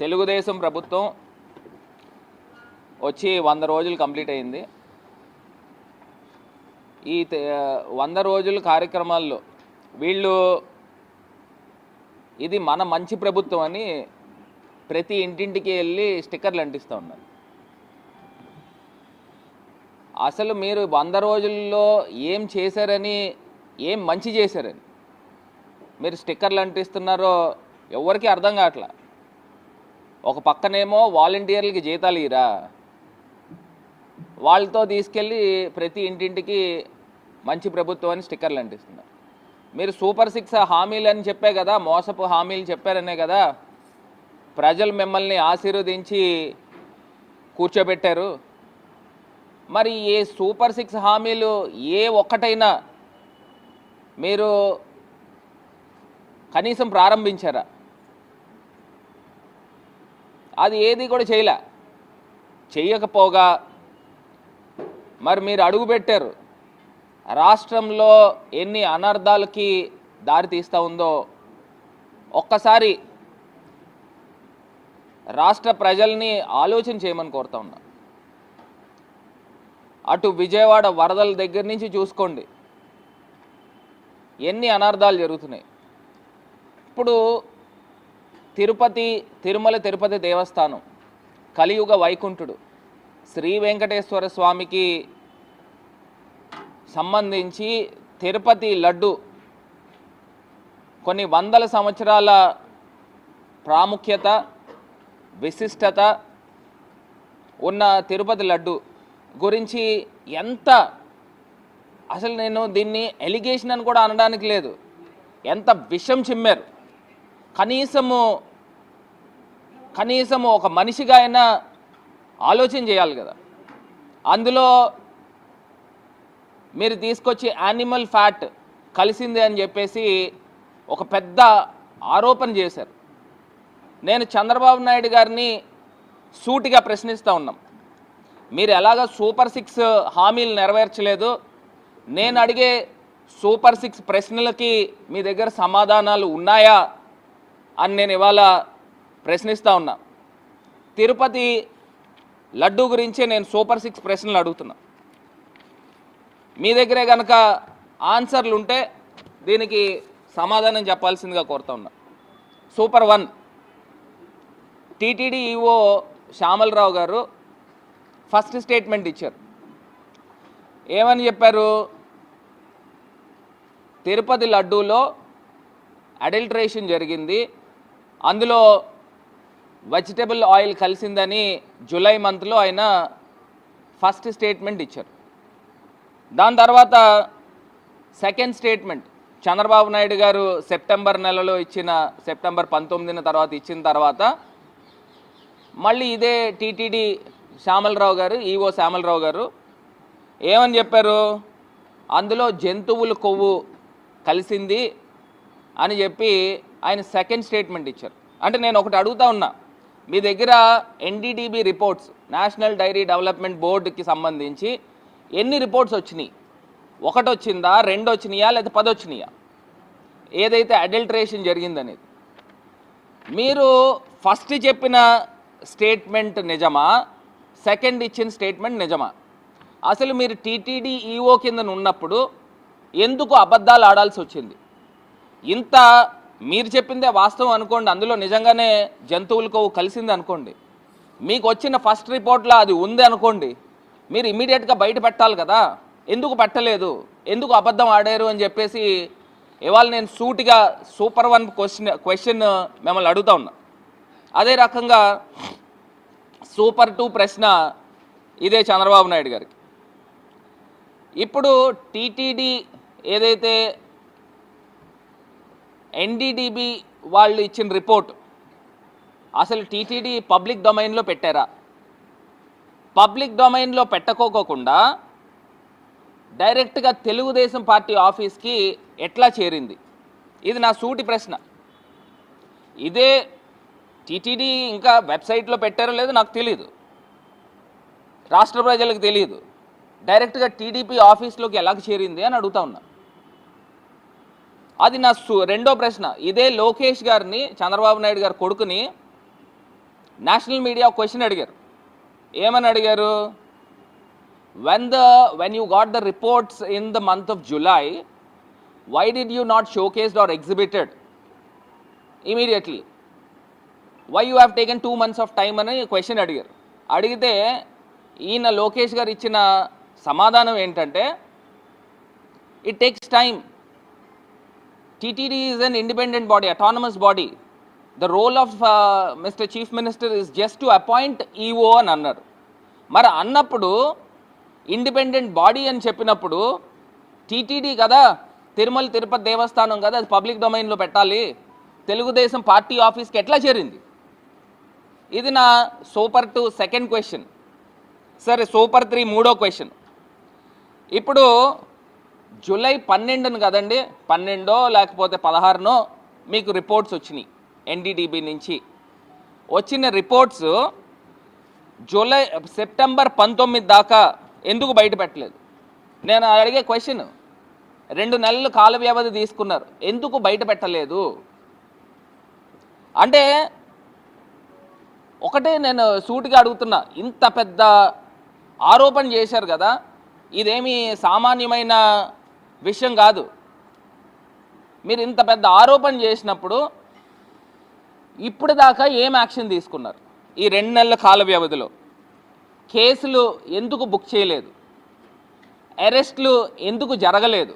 తెలుగుదేశం ప్రభుత్వం వచ్చి వంద రోజులు కంప్లీట్ అయింది. ఈ వంద రోజుల కార్యక్రమాల్లో వీళ్ళు ఇది మన మంచి ప్రభుత్వం అని ప్రతి ఇంటింటికి వెళ్ళి స్టిక్కర్లు అంటిస్తూ ఉన్నారు. అసలు మీరు వంద రోజుల్లో ఏం చేశారని ఏం మంచి చేశారని మీరు స్టిక్కర్లు అంటిస్తున్నారో ఎవరికి అర్థం కావట్లా. ఒక పక్కనేమో వాలంటీర్లకి జీతాలు ఇరా వాళ్ళతో తీసుకెళ్ళి ప్రతి ఇంటింటికి మంచి ప్రభుత్వం అని స్టిక్కర్లు అంటిస్తున్నారు. మీరు సూపర్ సిక్స్ హామీలు అని చెప్పే కదా మోసపు హామీలు చెప్పారనే కదా ప్రజలు మిమ్మల్ని ఆశీర్వదించి కూర్చోబెట్టారు. మరి ఏ సూపర్ సిక్స్ హామీలు ఏ ఒక్కటైనా మీరు కనీసం ప్రారంభించారా? అది ఏది కూడా చేయలే. చేయకపోగా మరి మీరు అడుగు పెట్టారు రాష్ట్రంలో ఎన్ని అనర్థాలకి దారి తీస్తూ ఉందో ఒక్కసారి రాష్ట్ర ప్రజల్ని ఆలోచన చేయమని కోరుతా ఉన్నా. అటు విజయవాడ వరదల దగ్గర నుంచి చూసుకోండి. ఎన్ని అనర్థాలు జరుగుతున్నాయి. ఇప్పుడు తిరుపతి తిరుమల తిరుపతి దేవస్థానం కలియుగ వైకుంఠుడు శ్రీ వెంకటేశ్వర స్వామికి సంబంధించి తిరుపతి లడ్డు కొన్ని వందల సంవత్సరాల ప్రాముఖ్యత విశిష్టత ఉన్న తిరుపతి లడ్డు గురించి ఎంత అసలు నేను దీన్ని ఎలిగేషన్ అని కూడా అనడానికి లేదు. ఎంత విషం చిమ్మారు. కనీసము కనీసం ఒక మనిషిగా అయినా ఆలోచన చేయాలి కదా. అందులో మీరు తీసుకొచ్చి యానిమల్ ఫ్యాట్ కలిసింది అని చెప్పేసి ఒక పెద్ద ఆరోపణ చేశారు. నేను చంద్రబాబు నాయుడు గారిని సూటిగా ప్రశ్నిస్తూ ఉన్నాం. మీరు ఎలాగ సూపర్ సిక్స్ హామీలు నెరవేర్చలేదు? నేను అడిగే సూపర్ సిక్స్ ప్రశ్నలకి మీ దగ్గర సమాధానాలు ఉన్నాయా? అని నేను ఇవాళ ప్రశ్నిస్తూ ఉన్నా. తిరుపతి లడ్డు గురించే నేను సూపర్ సిక్స్ ప్రశ్నలు అడుగుతున్నా. మీ దగ్గరే కనుక ఆన్సర్లు ఉంటే దీనికి సమాధానం చెప్పాల్సిందిగా కోరుతా ఉన్నా. Super one. TTD EO Shyamalarao గారు ఫస్ట్ స్టేట్మెంట్ ఇచ్చారు. ఏమని చెప్పారు? తిరుపతి లడ్డూలో అడల్ట్రేషన్ జరిగింది. అందులో వెజిటబుల్ ఆయిల్ కలిసిందని జూలై మంత్లో ఆయన ఫస్ట్ స్టేట్మెంట్ ఇచ్చారు. దాని తర్వాత సెకండ్ స్టేట్మెంట్ చంద్రబాబు నాయుడు గారు సెప్టెంబర్ నెలలో ఇచ్చిన సెప్టెంబర్ పంతొమ్మిదిన తర్వాత ఇచ్చిన తర్వాత మళ్ళీ ఇదే టీటీడీ శ్యామలరావు గారు ఈఓ శ్యామలరావు గారు ఏమని చెప్పారు? అందులో జంతువుల కొవ్వు కలిసింది అని చెప్పి ఆయన సెకండ్ స్టేట్మెంట్ ఇచ్చారు. అంటే నేను ఒకటి అడుగుతా ఉన్నా మీ దగ్గర NDDB reports national dairy development బోర్డుకి సంబంధించి ఎన్ని రిపోర్ట్స్ వచ్చినాయి? ఒకటి వచ్చిందా రెండు వచ్చినాయా లేదా పది వచ్చినాయా ఏదైతే అడల్ట్రేషన్ జరిగిందనేది. మీరు ఫస్ట్ చెప్పిన స్టేట్మెంట్ నిజమా? సెకండ్ ఇచ్చిన స్టేట్మెంట్ నిజమా? అసలు మీరు టీటీడీ ఈఓ కింద ఉన్నప్పుడు ఎందుకు అబద్ధాలు ఆడాల్సి వచ్చింది ఇంత మీరు చెప్పిందే వాస్తవం అనుకోండి అందులో నిజంగానే జంతువులకు కలిసింది అనుకోండి. మీకు వచ్చిన ఫస్ట్ రిపోర్ట్లో అది ఉంది అనుకోండి మీరు ఇమీడియట్గా బయట పెట్టాలి కదా. ఎందుకు పెట్టలేదు? ఎందుకు అబద్ధం ఆడారు అని చెప్పేసి ఇవాళ నేను సూటిగా సూపర్ వన్ క్వశ్చన్ క్వశ్చన్ మిమ్మల్ని అడుగుతా ఉన్నా. అదే రకంగా సూపర్ టూ ప్రశ్న ఇదే చంద్రబాబు నాయుడు గారికి. ఇప్పుడు టీటీడీ ఏదైతే ఎన్డీడీబీ వాళ్ళు ఇచ్చిన రిపోర్ట్. అసలు టీటీడీ పబ్లిక్ డొమైన్లో పెట్టారా? పబ్లిక్ డొమైన్లో పెట్టకోకుండా డైరెక్ట్గా తెలుగుదేశం పార్టీ ఆఫీస్కి ఎట్లా చేరింది? ఇది నా సూటి ప్రశ్న. ఇదే టీటీడీ ఇంకా వెబ్సైట్లో పెట్టారో లేదో నాకు తెలియదు రాష్ట్ర ప్రజలకు తెలియదు డైరెక్ట్గా టీడీపీ ఆఫీస్లోకి ఎలా చేరింది అని అడుగుతా ఉన్నా. అది నా సు రెండో ప్రశ్న. ఇదే లోకేష్ గారిని చంద్రబాబు నాయుడు గారి కొడుకుని నేషనల్ మీడియా క్వశ్చన్ అడిగారు. ఏమని అడిగారు? When the when you got the reports in the month of July why did you not showcased or exhibited immediately why you have taken two months of time అని question అడిగారు. అడిగితే ఈయన లోకేష్ గారు ఇచ్చిన సమాధానం ఏంటంటే it takes TTD is an independent body autonomous body the role of mister chief minister is just to appoint EO అని అన్నారు. మరి అన్నప్పుడు ఇండిపెండెంట్ బాడీ అని చెప్పినప్పుడు టీటీడీ కదా తిరుమల తిరుపతి దేవస్థానం కదా అది పబ్లిక్ డొమైన్లో పెట్టాలి. తెలుగుదేశం పార్టీ ఆఫీస్కి ఎట్లా చేరింది? ఇది నా సూపర్ టూ సెకండ్ క్వశ్చన్ సరే సూపర్ త్రీ మూడో క్వశ్చన్ ఇప్పుడు జూలై పన్నెండును కదండి? పన్నెండో లేకపోతే పదహారునో మీకు రిపోర్ట్స్ వచ్చినాయి ఎన్డీడీబీ నుంచి. వచ్చిన రిపోర్ట్స్ జూలై సెప్టెంబర్ పంతొమ్మిది దాకా ఎందుకు బయట పెట్టలేదు? నేను అడిగే క్వశ్చన్ రెండు నెలలు కాల వ్యవధి తీసుకున్నారు ఎందుకు బయట పెట్టలేదు? అంటే ఒకటే నేను సూటిగా అడుగుతున్నా ఇంత పెద్ద ఆరోపణ చేశారు కదా ఇదేమి సామాన్యమైన విషయం కాదు. మీరు ఇంత పెద్ద ఆరోపణ చేసినప్పుడు ఇప్పుడు దాకా ఏం యాక్షన్ తీసుకున్నారు? ఈ రెండు నెలల కాల వ్యవధిలో కేసులు ఎందుకు బుక్ చేయలేదు? అరెస్ట్లు ఎందుకు జరగలేదు?